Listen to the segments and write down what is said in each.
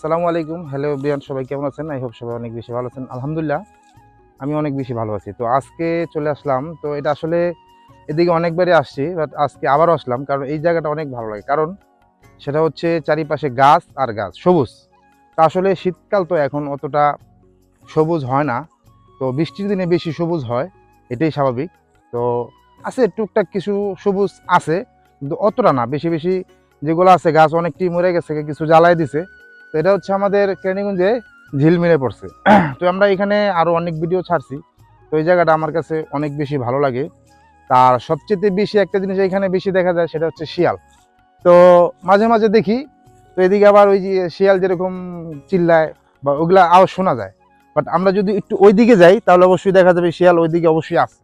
আসসালামু আলাইকুম। হ্যালো বিয়ান, সবাই কেমন আছেন? আই হোপ সবাই অনেক বেশি ভালো আছেন। আলহামদুলিল্লাহ, আমি অনেক বেশি ভালো আছি। তো আজকে চলে আসলাম। তো এটা আসলে এদিকে অনেকবারই আসছি বাট আজকে আবারও আসলাম কারণ এই জায়গাটা অনেক ভালো লাগে। কারণ সেটা হচ্ছে চারিপাশে গাছ আর গাছ, সবুজ। তা আসলে শীতকাল তো এখন অতটা সবুজ হয় না। তো বৃষ্টির দিনে বেশি সবুজ হয়, এটাই স্বাভাবিক। তো আছে টুকটাক কিছু সবুজ আছে, কিন্তু অতটা না। বেশি বেশি যেগুলো আছে গাছ অনেকটি মরে গেছে, কিছু জ্বালায় দিছে। তো এটা হচ্ছে আমাদের কেরানীগঞ্জে ঝিলমিলে পড়ছে। তো আমরা এখানে আরও অনেক ভিডিও ছাড়ছি। তো এই জায়গাটা আমার কাছে অনেক বেশি ভালো লাগে। তার সবচেয়ে বেশি একটা জিনিস এখানে বেশি দেখা যায়, সেটা হচ্ছে শিয়াল। তো মাঝে মাঝে দেখি, তো এদিকে আবার ওই যে শিয়াল যেরকম চিল্লায় বা ওগুলা আওয়াজ শোনা যায়। বাট আমরা যদি একটু ওই দিকে যাই, তাহলে অবশ্যই দেখা যাবে শিয়াল ওই দিকে অবশ্যই আছে।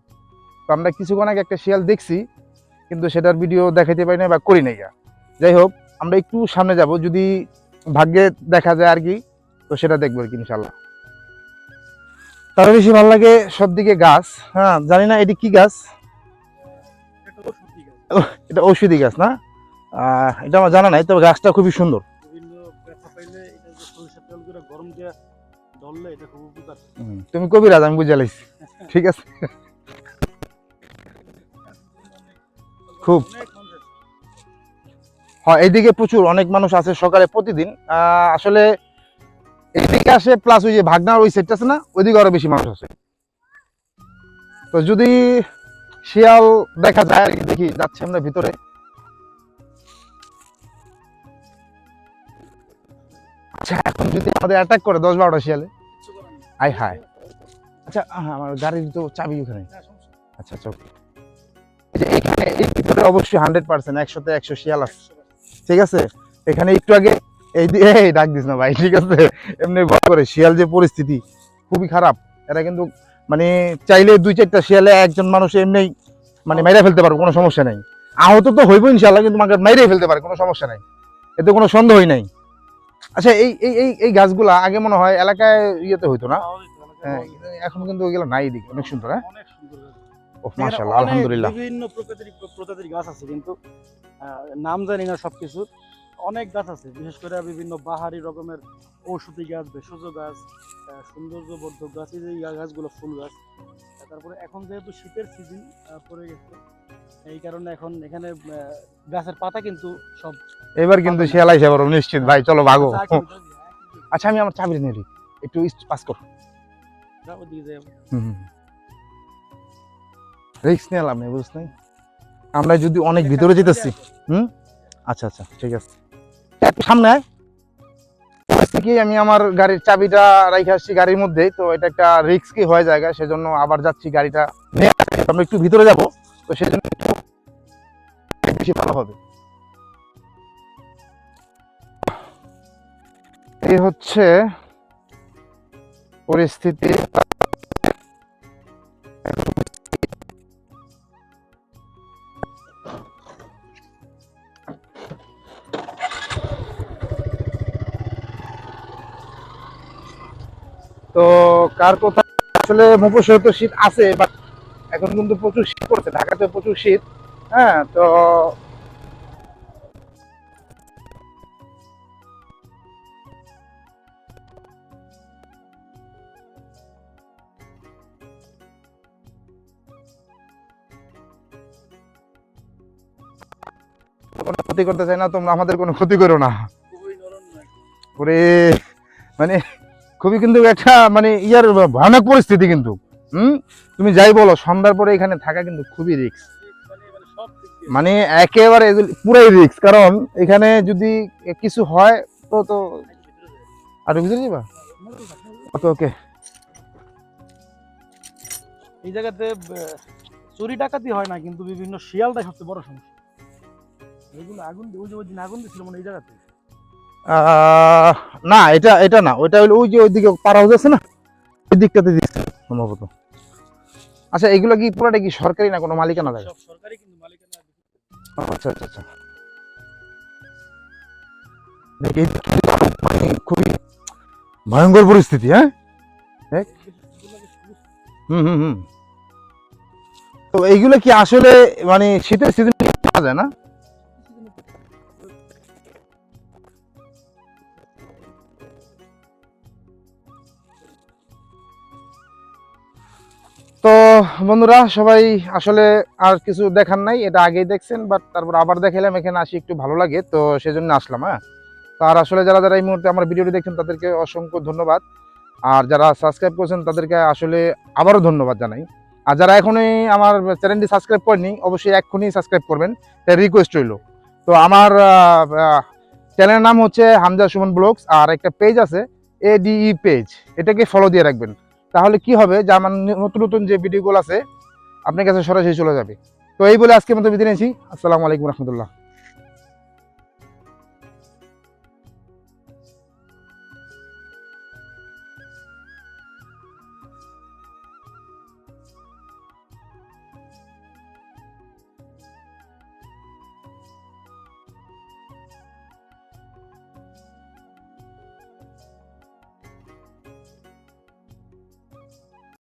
তো আমরা কিছুক্ষণ আগে একটা শিয়াল দেখছি, কিন্তু সেটার ভিডিও দেখাতে পারি না বা করি নাই যাই হোক, আমরা একটু সামনে যাব। যদি ভাগ্যে দেখা যায় আর কি, তো সেটা দেখব আর কি ইনশাল্লাহ তার বেশি ভালো লাগে সব দিকে গাছ হ্যাঁ জানি না এটি কি গাছ। এটা ঔষধি গাছ না? এটা আমার জানা নাই, তবে গাছটা খুবই সুন্দর। তুমি কবিরাজ, আমি বুঝে ঠিক আছে। খুব। হ্যাঁ এইদিকে প্রচুর অনেক মানুষ আছে সকালে প্রতিদিন। আহ, আসলে এদিকে আসে প্লাস ওই যে ভাগনার ওই সেটটা আছে না ওইদিকে আরও বেশি মানুষ আছে। তো যদি শিয়াল দেখা যায় আর কি, দেখি যাচ্ছে আমরা ভিতরে। আচ্ছা এখন যদি আমাদের অ্যাটাক করে দশ বারোটা শিয়ালে? করার হায়। আচ্ছা আমার গাড়ির তো চাবি ওখানে। হ্যাঁ। আচ্ছা আচ্ছা এখানে এই ভিতরে অবশ্যই হান্ড্রেড পার্সেন্ট একশোতে একশো শিয়াল আছে। ঠিক আছে? এখানে একটু আগে এই এই ডাক দিস না ভাই ঠিক আছে? এমনি ভয় করে শিয়াল যে পরিস্থিতি খুবই খারাপ। এরা কিন্তু মানে চাইলে দুই চারটা শিয়ালে একজন মানুষ এমনি মানে মাইরা ফেলতে পারবে কোনো সমস্যা নাই। আহত তো হইব ইনশাল্লাহ কিন্তু আমাকে মাইরাই ফেলতে পারে কোনো সমস্যা নাই। এতে কোনো সন্দেহই নাই। আচ্ছা এই এই এই এই গাছগুলা আগে মনে হয় এলাকায় ইয়েতে হইতো না? হ্যাঁ স্বাভাবিক। এখন কিন্তু ওইগুলো নাই এদিকে অনেক সুন্দর হ্যাঁ? মাশাআল্লাহ অনেক আলহামদুলিল্লাহ। বিভিন্ন প্রকৃতির প্রজাতির গাছ আছে কিন্তু নাম জানি না সবকিছু। অনেক গাছ আছে বিশেষ করে বিভিন্ন বাহারি রকমের ঔষধি গাছ ভেষজ গাছ সৌন্দর্যবর্ধক গাছ এই যে গাছগুলো ফুল গাছ। তারপরে এখন যেহেতু শীতের সিজন পড়ে গেছে এই কারণে এখন এখানে গাছের পাতা কিন্তু সব এবার কিন্তু শিয়াল আইসা বড় নিশ্চিত। ভাই চলো ভাগো থাকে, আচ্ছা আমি আমার চাবি নিয়ে একটু পাস কর। আমরা। রিক্স নিয়ে লাভ নেই নাই আমরা যদি অনেক ভিতরে যেতেছি, হুম? আচ্ছা আচ্ছা ঠিক আছে। সামনে থেকে আমি আমার গাড়ির চাবিটা রাইখে আসছি গাড়ির মধ্যে তো এটা একটা রিস্কি হয়ে জায়গা সেজন্য আবার যাচ্ছি গাড়িটা আমরা একটু ভিতরে যাব, তো সেজন্য একটু বেশি ভালো হবে। এই হচ্ছে পরিস্থিতি। তো কার কথা আসলে মফস্বল তো শীত আছে বাট এখন কিন্তু প্রচুর শীত পড়ছে ঢাকাতে প্রচুর শীত হ্যাঁ তো কোনো ক্ষতি করতে চাই না তোমরা আমাদের কোনো ক্ষতি করো না। ওরে মানে খুবই কিন্তু একটা মানে ইয়ার ভয়ানক পরিস্থিতি কিন্তু। হুম? তুমি যাই বলো, সন্ধ্যার পরে এখানে থাকা কিন্তু খুবই রিস্ক মানে একেবারে পুরাই রিস্ক কারণ এখানে যদি কিছু হয়, তো তো আর ভিতরে যাবা? ওকে ওকে। এই জায়গাতে চুরি ডাকাতি হয় না, কিন্তু বিভিন্ন শিয়ালটাই সবচেয়ে বড় সমস্যা। এইগুলো আগুন, ওই যে ওই দিন আগুন দিছিল মানে এই জায়গাতে। না এটা এটা না ওইটা হলো ওই যে ওইদিকে পাড়া হাউস আছে না? ওই দিকটাতে দিচ্ছে সম্ভবত। আচ্ছা এগুলো কি পুরোটা কি সরকারি না কোনো মালিকানা মালিকানা আচ্ছা আচ্ছা আচ্ছা। মানে খুবই ভয়ঙ্কর পরিস্থিতি হ্যাঁ? হুম হুম হুম। তো এইগুলো কি আসলে মানে শীতের সিজনে পাওয়া যায় না? তো বন্ধুরা, সবাই আসলে আর কিছু দেখার নাই, এটা আগেই দেখছেন বাট তারপর আবার দেখালাম এখানে আসি একটু ভালো লাগে, তো সেজন্য আসলাম হ্যাঁ? তো আর আসলে যারা যারা এই মুহূর্তে আমার ভিডিওটি দেখছেন, তাদেরকে অসংখ্য ধন্যবাদ। আর যারা সাবস্ক্রাইব করছেন, তাদেরকে আসলে আবারও ধন্যবাদ জানাই। আর যারা এখনই আমার চ্যানেলটি সাবস্ক্রাইব করেনি অবশ্যই এক্ষুনি সাবস্ক্রাইব করবেন এটা রিকোয়েস্ট রইল। তো আমার চ্যানেলের নাম হচ্ছে হামজা সুমন ব্লগস, আর একটা পেজ আছে এডিই পেজ এটাকে ফলো দিয়ে রাখবেন। তাহলে কি হবে যে আমার নতুন নতুন যে ভিডিওগুলো আছে, আপনার কাছে সরাসরি চলে যাবে। তো এই বলে আজকে মতো বিদায় নিয়েছি আসসালামু আলাইকুম রহমতুল্লাহ।